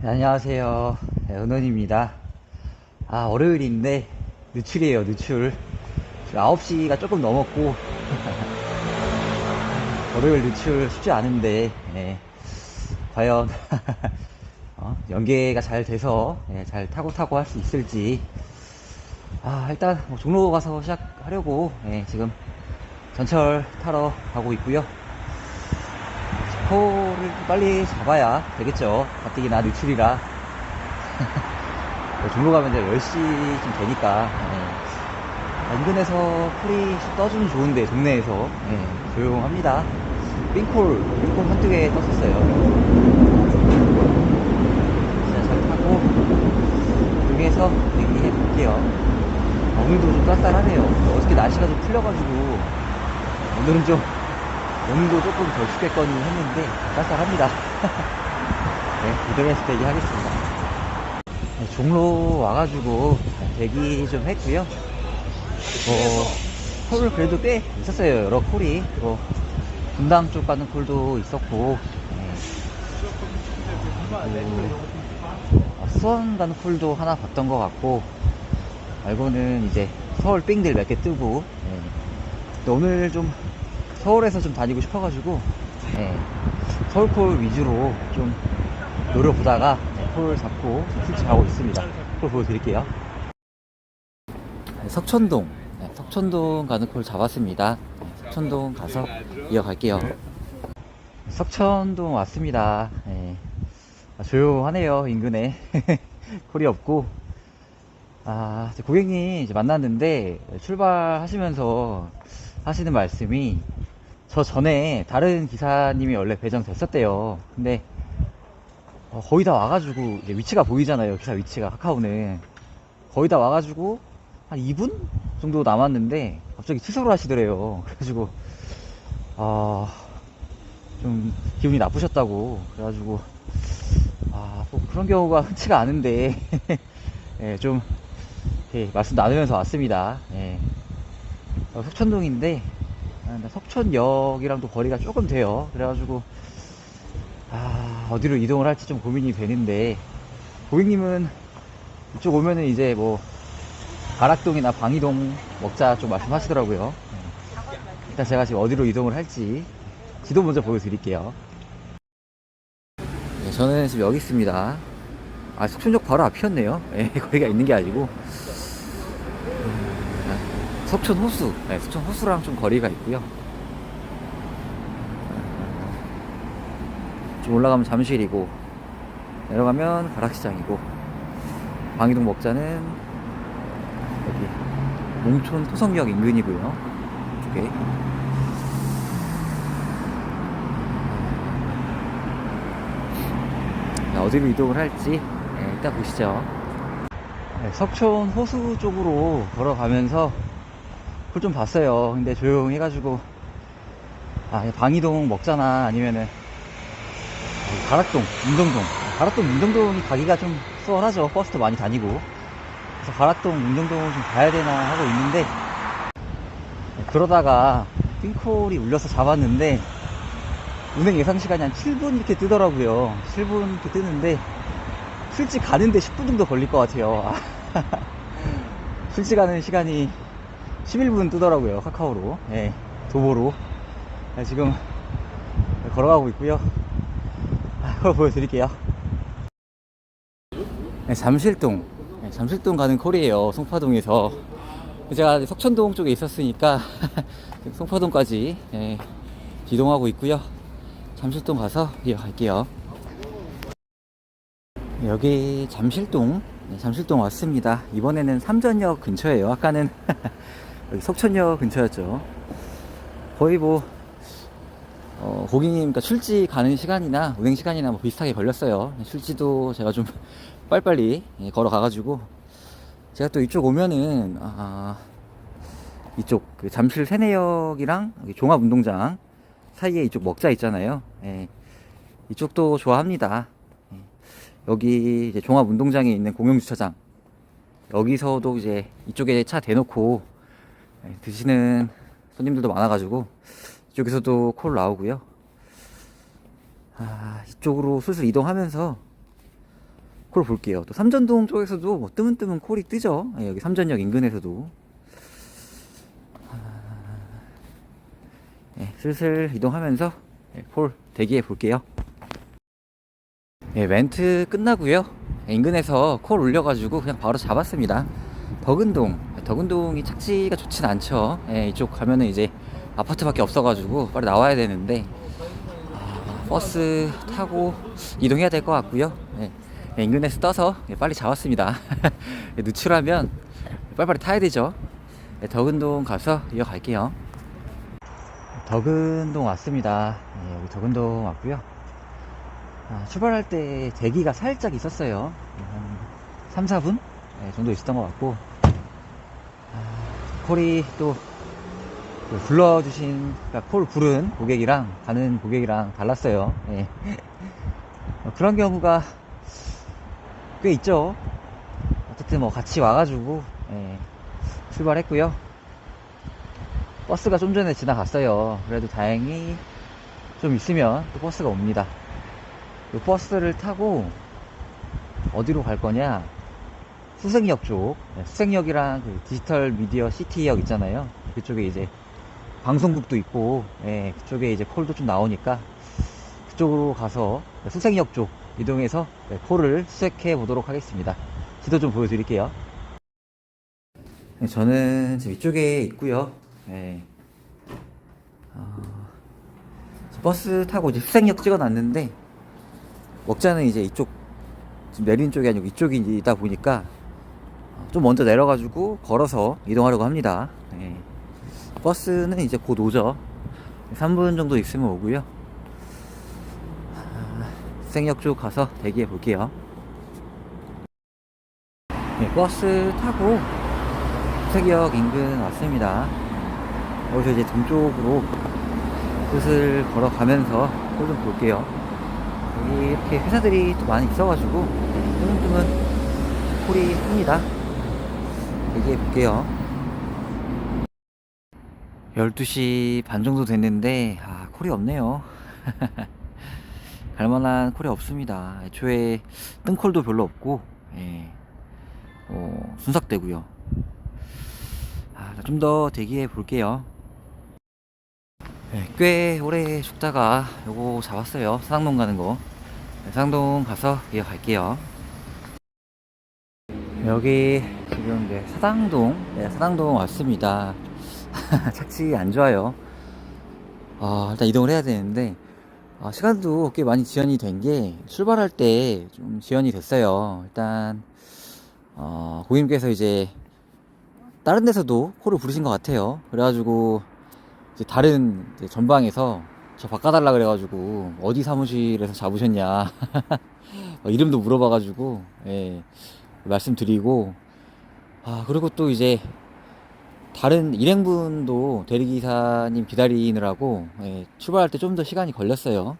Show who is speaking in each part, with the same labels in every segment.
Speaker 1: 네, 안녕하세요. 네, 은원입니다. 아, 월요일인데, 누출이에요, 누출. 지금 9시가 조금 넘었고, 월요일 누출 쉽지 않은데, 예, 과연, 어, 연계가 잘 돼서, 예, 잘 타고 타고 할 수 있을지. 아, 일단, 뭐 종로 가서 시작하려고, 예, 지금 전철 타러 가고 있고요. 스코를 빨리 잡아야 되겠죠. 가뜩이나 누출이라. 뭐 종로 가면 이제 10시쯤 되니까. 예. 아, 인근에서 풀이 떠주면 좋은데, 동네에서. 예, 조용합니다. 冰콜, 冰콜 한두 개 떴었어요. 지하철 타고, 여기에서 얘기해 볼게요. 아, 오늘도 좀 쌀쌀하네요. 어저께 날씨가 좀 풀려가지고, 오늘은 좀 온도 조금 덜 춥겠거니 했는데 쌀쌀합니다. 네, 이동해서 대기하겠습니다. 네, 종로 와가지고 대기 좀 했고요. 뭐콜 그래도 꽤 있었어요. 여러 콜이. 뭐 분당 쪽 가는 콜도 있었고 네. 그, 어, 수원 가는 콜도 하나 봤던 것 같고 말고는 이제 서울 삥들 몇 개 뜨고 네. 오늘 좀 서울에서 좀 다니고 싶어가지고 예, 서울콜 위주로 좀 노려보다가 네, 콜 잡고 출출하고 있습니다. 콜 보여드릴게요. 네, 석천동, 네, 석천동 가는 콜 잡았습니다. 네, 석천동 가서 이어갈게요. 석천동 왔습니다. 예, 아, 조용하네요 인근에 콜이 없고 아 고객님 만났는데 출발하시면서 하시는 말씀이 저 전에 다른 기사님이 원래 배정됐었대요. 근데 어, 거의 다 와가지고 이제 위치가 보이잖아요. 기사 위치가 카카오는 거의 다 와가지고 한 2분 정도 남았는데 갑자기 취소를 하시더래요. 그래가지고 아 좀 기분이 나쁘셨다고 그래가지고 아 뭐 그런 경우가 흔치가 않은데 예, 좀 이렇게 말씀 나누면서 왔습니다. 예. 어, 석천동인데 아, 근데 석천역이랑도 거리가 조금 돼요. 그래가지고 아, 어디로 이동을 할지 좀 고민이 되는데 고객님은 이쪽 오면은 이제 뭐 가락동이나 방이동 먹자 좀 말씀하시더라고요. 네. 일단 제가 지금 어디로 이동을 할지 지도 먼저 보여드릴게요. 네, 저는 지금 여기 있습니다. 아, 석천역 바로 앞이었네요. 예, 거기가 있는 게 아니고 석천 호수, 네, 석천 호수랑 좀 거리가 있고요. 좀 올라가면 잠실이고 내려가면 가락시장이고 방이동 먹자는 여기 몽촌 토성역 인근이고요. 이쪽에 자, 어디로 이동을 할지 네, 이따 보시죠. 네, 석촌 호수 쪽으로 걸어가면서 그걸 좀 봤어요. 근데 조용해가지고, 아, 방이동 먹자나 아니면은, 가락동, 운동동. 가락동, 운동동이 가기가 좀 수월하죠. 버스도 많이 다니고. 그래서 가락동, 운동동을 좀 가야 되나 하고 있는데, 그러다가 핑콜이 울려서 잡았는데, 운행 예상 시간이 한 7분 이렇게 뜨더라고요. 7분 이렇게 뜨는데, 실제 가는데 10분 정도 걸릴 것 같아요. 실제 가는 시간이 11분 뜨더라고요 카카오로. 예, 도보로. 네, 지금 걸어가고 있고요. 아, 그걸 보여드릴게요. 네, 잠실동. 네, 잠실동 가는 콜이에요 송파동에서. 제가 석천동 쪽에 있었으니까 송파동까지 예, 이동하고 있고요. 잠실동 가서 이어갈게요. 네, 여기 잠실동? 네, 잠실동 왔습니다. 이번에는 삼전역 근처에요 아까는 여기 석천역 근처였죠. 거의 뭐, 어, 고객님, 그러니까 출지 가는 시간이나 운행 시간이나 뭐 비슷하게 걸렸어요. 출지도 제가 좀 빨리빨리 예, 걸어가가지고, 제가 또 이쪽 오면은, 아, 이쪽 그 잠실 세내역이랑 종합운동장 사이에 이쪽 먹자 있잖아요. 예, 이쪽도 좋아합니다. 예, 여기 이제 종합운동장에 있는 공영주차장. 여기서도 이제 이쪽에 차 대놓고 네, 드시는 손님들도 많아가지고 이쪽에서도 콜 나오고요. 아, 이쪽으로 슬슬 이동하면서 콜 볼게요. 또 삼전동 쪽에서도 뭐 뜨문뜨문 콜이 뜨죠. 예, 여기 삼전역 인근에서도. 예, 슬슬 이동하면서 예, 콜 대기해 볼게요. 예, 멘트 끝나고요. 예, 인근에서 콜 올려가지고 그냥 바로 잡았습니다. 덕은동, 덕은동이 착지가 좋진 않죠. 예, 이쪽 가면은 이제 아파트밖에 없어가지고 빨리 나와야 되는데 아, 버스 타고 이동해야 될 것 같고요. 예, 예, 인근에서 떠서 예, 빨리 잡았습니다. 예, 누출하면 빨리빨리 타야 되죠. 예, 덕은동 가서 이어갈게요. 덕은동 왔습니다. 예, 여기 덕은동 왔고요. 아, 출발할 때 대기가 살짝 있었어요. 예, 한 3, 4분 예, 정도 있었던 것 같고 아, 콜이 또그 불러주신 그러니까 콜 부른 고객이랑 가는 고객이랑 달랐어요. 예. 어, 그런 경우가 꽤 있죠. 어쨌든 뭐 같이 와가지고 예, 출발했고요. 버스가 좀 전에 지나갔어요. 그래도 다행히 좀 있으면 또 버스가 옵니다. 이 버스를 타고 어디로 갈 거냐? 수생역 쪽, 네, 수생역이랑 그 디지털 미디어 시티역 있잖아요. 그쪽에 이제 방송국도 있고, 예, 그쪽에 이제 콜도 좀 나오니까 그쪽으로 가서 수생역 쪽 이동해서 네, 콜을 수색해 보도록 하겠습니다. 지도 좀 보여드릴게요. 네, 저는 지금 이쪽에 있고요. 예. 어, 버스 타고 이제 수생역 찍어놨는데 먹자는 이제 이쪽 지금 내리는 쪽이 아니고 이쪽이다 보니까 좀 먼저 내려가지고 걸어서 이동하려고 합니다. 예. 버스는 이제 곧 오죠. 3분 정도 있으면 오고요. 아, 수생역 쪽 가서 대기해 볼게요. 예, 버스 타고 수색역 인근 왔습니다. 여기서 이제 동쪽으로 슬슬 걸어가면서 콜좀 볼게요. 여기 이렇게 회사들이 또 많이 있어가지고 뜨문뜨문 콜이 뜹니다. 얘기해 볼게요. 12시 반 정도 됐는데, 아, 콜이 없네요. 갈만한 콜이 없습니다. 애초에 뜬콜도 별로 없고, 예. 어, 순삭되고요. 아, 좀 더 대기해 볼게요. 네, 꽤 오래 죽다가 요거 잡았어요. 사당동 가는 거. 네, 사당동 가서 이어갈게요. 여기 지금 이제 사당동, 네, 사당동 왔습니다. 착지 안 좋아요. 아, 일단 이동을 해야 되는데, 아, 시간도 꽤 많이 지연이 된 게, 출발할 때 좀 지연이 됐어요. 일단, 어, 고객님께서 이제, 다른 데서도 콜을 부르신 것 같아요. 그래가지고, 이제 다른 이제 전방에서 저 바꿔달라 그래가지고, 어디 사무실에서 잡으셨냐. 어, 이름도 물어봐가지고, 예, 말씀드리고, 아, 그리고 또 이제, 다른 일행분도 대리기사님 기다리느라고 예, 출발할 때 좀 더 시간이 걸렸어요.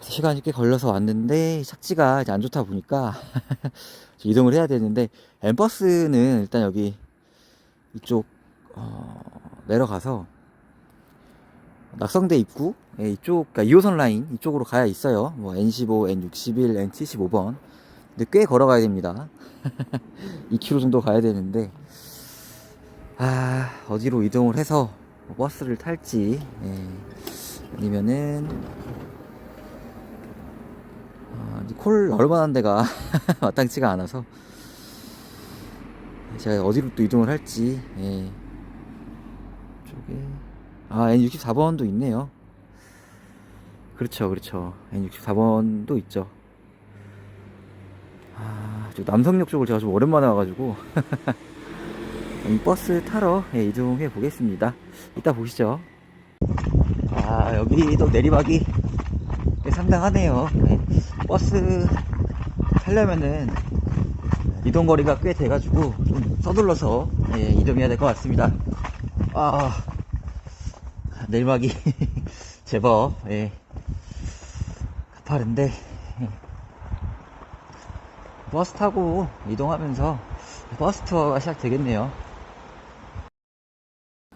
Speaker 1: 시간이 꽤 걸려서 왔는데 착지가 이제 안 좋다 보니까 이동을 해야 되는데 엠버스는 일단 여기 이쪽 어, 내려가서 낙성대 입구 예, 이쪽 그러니까 2호선 라인 이쪽으로 가야 있어요. 뭐 N15, N61, N75번. 근데 꽤 걸어가야 됩니다. 2km 정도 가야 되는데 아 어디로 이동을 해서 뭐 버스를 탈지 예. 아니면은 아, 이콜 얼마나 데가 마땅치가 않아서 제가 어디로 또 이동을 할지 예. 쪽에 아 N64번도 있네요 그렇죠 그렇죠 N64번도 있죠 아, 저 남성역 쪽을 제가 좀 오랜만에 와가지고 음, 버스 타러 예, 이동해 보겠습니다. 이따 보시죠. 아, 여기 또 내리막이 꽤 상당하네요. 예, 버스 타려면은 이동 거리가 꽤 돼가지고 좀 서둘러서 예, 이동해야 될 것 같습니다. 아, 내리막이 제법 예, 가파른데 예. 버스 타고 이동하면서 버스 투어가 시작되겠네요.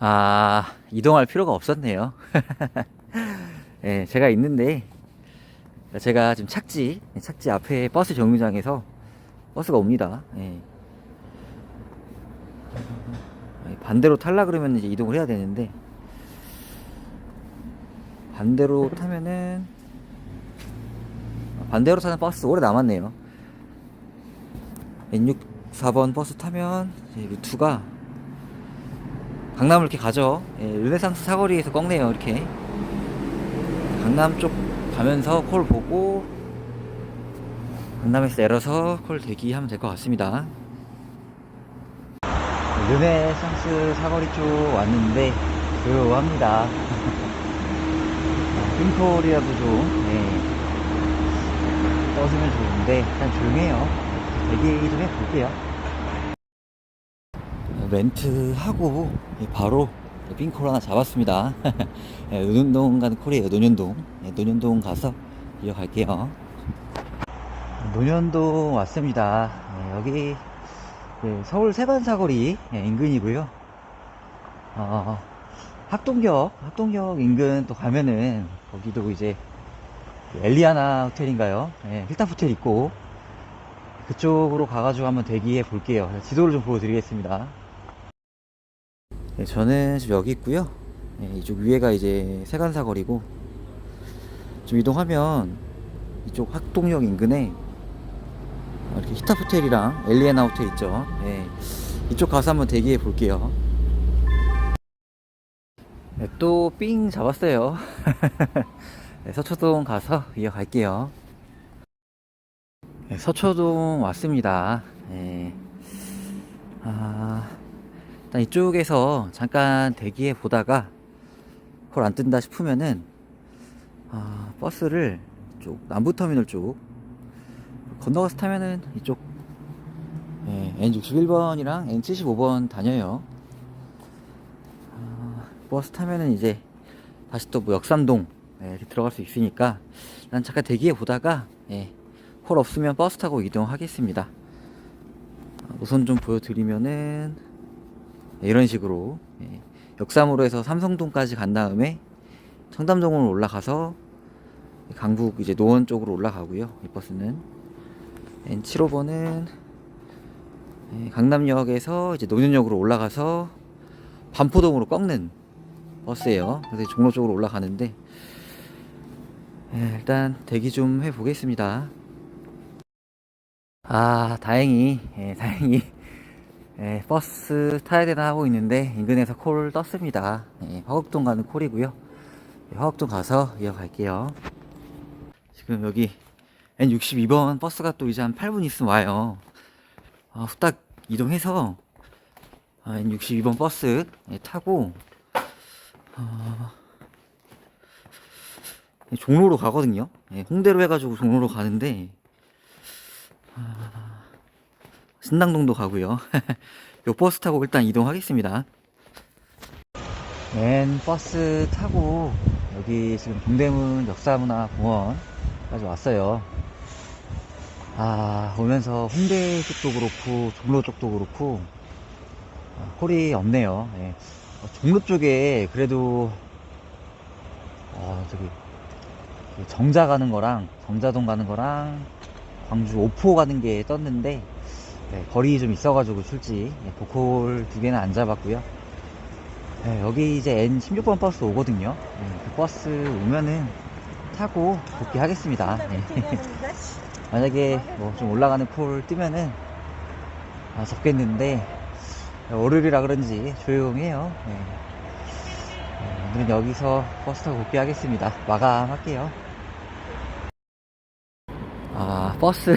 Speaker 1: 아, 이동할 필요가 없었네요. 예, 제가 있는데, 제가 지금 착지, 착지 앞에 버스 정류장에서 버스가 옵니다. 예. 반대로 탈라 그러면 이제 이동을 해야 되는데 반대로 타면은 반대로 타는 버스 오래 남았네요. N64번 버스 타면 루트가 강남을 이렇게 가죠. 예, 르네상스 사거리에서 꺾네요. 이렇게 강남 쪽 가면서 콜 보고 강남에서 내려서 콜 대기하면 될 것 같습니다. 르네상스 사거리 쪽 왔는데 조용합니다. 핑콜이라도 좀 예, 떠주면 좋은데 일단 조용해요. 대기 좀 해볼게요. 렌트하고 바로 핑콜 하나 잡았습니다. 예, 논현동 가는 콜이에요. 논현동. 예, 논현동 가서 이어갈게요. 논현동 왔습니다. 예, 여기 그 서울 세반사거리 예, 인근이고요. 어, 학동역, 학동역 인근 또 가면은 거기도 이제 그 엘리아나 호텔인가요? 예, 힐탑 호텔 있고 그쪽으로 가가지고 한번 대기해 볼게요. 지도를 좀 보여드리겠습니다. 네, 저는 지금 여기 있고요. 네, 이쪽 위에가 이제 세간사거리고 좀 이동하면 이쪽 학동역 인근에 이렇게 히탑 호텔이랑 엘리에나 호텔 있죠. 네, 이쪽 가서 한번 대기해 볼게요. 네, 또삥 잡았어요. 네, 서초동 가서 이어갈게요. 네, 서초동 왔습니다. 네. 아, 일단 이쪽에서 잠깐 대기해 보다가 콜안 뜬다 싶으면은 아, 버스를 쪽 남부터미널 쪽 건너가서 타면은 이쪽 예, N61번이랑 N75번 다녀요. 아, 버스 타면은 이제 다시 또 뭐 역삼동 예, 이렇게 들어갈 수 있으니까 난 잠깐 대기해 보다가 예, 콜 없으면 버스 타고 이동하겠습니다. 아, 우선 좀 보여드리면은 네, 이런 식으로 예, 역삼으로 해서 삼성동까지 간 다음에 청담동으로 올라가서 강북 이제 노원 쪽으로 올라가고요. 이 버스는 N75번은 예, 강남역에서 이제 노년역으로 올라가서 반포동으로 꺾는 버스예요. 그래서 종로 쪽으로 올라가는데 예, 일단 대기 좀 해보겠습니다. 아 다행히 예, 다행히 예, 버스 타야 되나 하고 있는데 인근에서 콜 떴습니다. 예, 화곡동 가는 콜이고요. 예, 화곡동 가서 이어갈게요. 지금 여기 N62번 버스가 또 이제 한 8분 있으면 와요. 아, 후딱 이동해서 아, N62번 버스 예, 타고 아, 종로로 가거든요. 예, 홍대로 해가지고 종로로 가는데 아, 신당동도 가고요. 요 버스 타고 일단 이동하겠습니다. 맨 버스 타고 여기 지금 동대문 역사문화공원까지 왔어요. 아 오면서 홍대 쪽도 그렇고 종로 쪽도 그렇고 아, 콜이 없네요. 예. 어, 종로 쪽에 그래도 어, 저기 그 정자 가는 거랑 정자동 가는 거랑 광주 오포 가는 게 떴는데 네, 거리 좀 있어가지고 출지 네, 보콜 두 개는 안 잡았고요. 네, 여기 이제 N16번 버스 오거든요. 네, 그 버스 오면은 타고 복귀하겠습니다. 네. 만약에 뭐 좀 올라가는 콜 뜨면은 아, 잡겠는데 월요일이라 그런지 조용해요. 네. 네, 오늘은 여기서 버스 타고 복귀하겠습니다. 마감할게요. 아 버스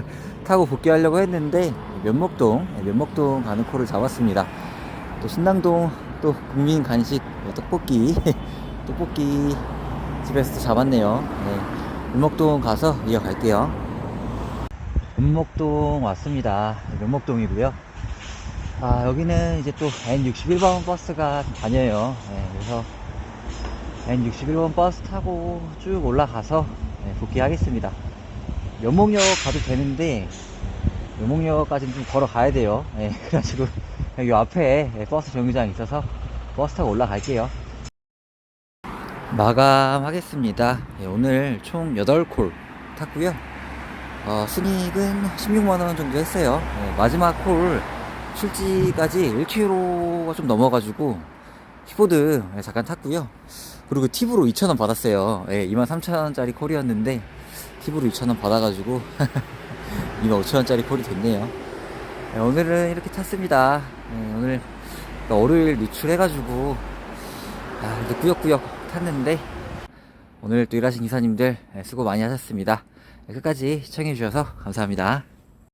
Speaker 1: 타고 복귀하려고 했는데 면목동 네, 면목동 가는 코를 잡았습니다. 또 신당동 또 국민 간식 네, 떡볶이 떡볶이 집에서 또 잡았네요. 네, 면목동 가서 이어갈게요. 면목동 왔습니다. 면목동이고요. 아 여기는 이제 또 N61번 버스가 다녀요. 네, 그래서 N61번 버스 타고 쭉 올라가서 네, 복귀하겠습니다. 연목역 가도 되는데 연목역까지는 좀 걸어가야 돼요. 예, 그래가지고 여기 앞에 버스 정류장이 있어서 버스 타고 올라갈게요. 마감하겠습니다. 예, 오늘 총 8콜 탔고요. 어, 순이익은 16만원 정도 했어요. 예, 마지막 콜 출지까지 1km가 좀 넘어가지고 키보드 예, 잠깐 탔고요. 그리고 팁으로 2,000원 받았어요. 예, 23,000원짜리 콜이었는데 팁으로 2,000원 받아가지고 25,000원짜리 콜이 됐네요. 예, 오늘은 이렇게 탔습니다. 예, 오늘 월요일 누출해가지고 아, 꾸역꾸역 탔는데 오늘 또 일하신 기사님들 예, 수고 많이 하셨습니다. 예, 끝까지 시청해주셔서 감사합니다.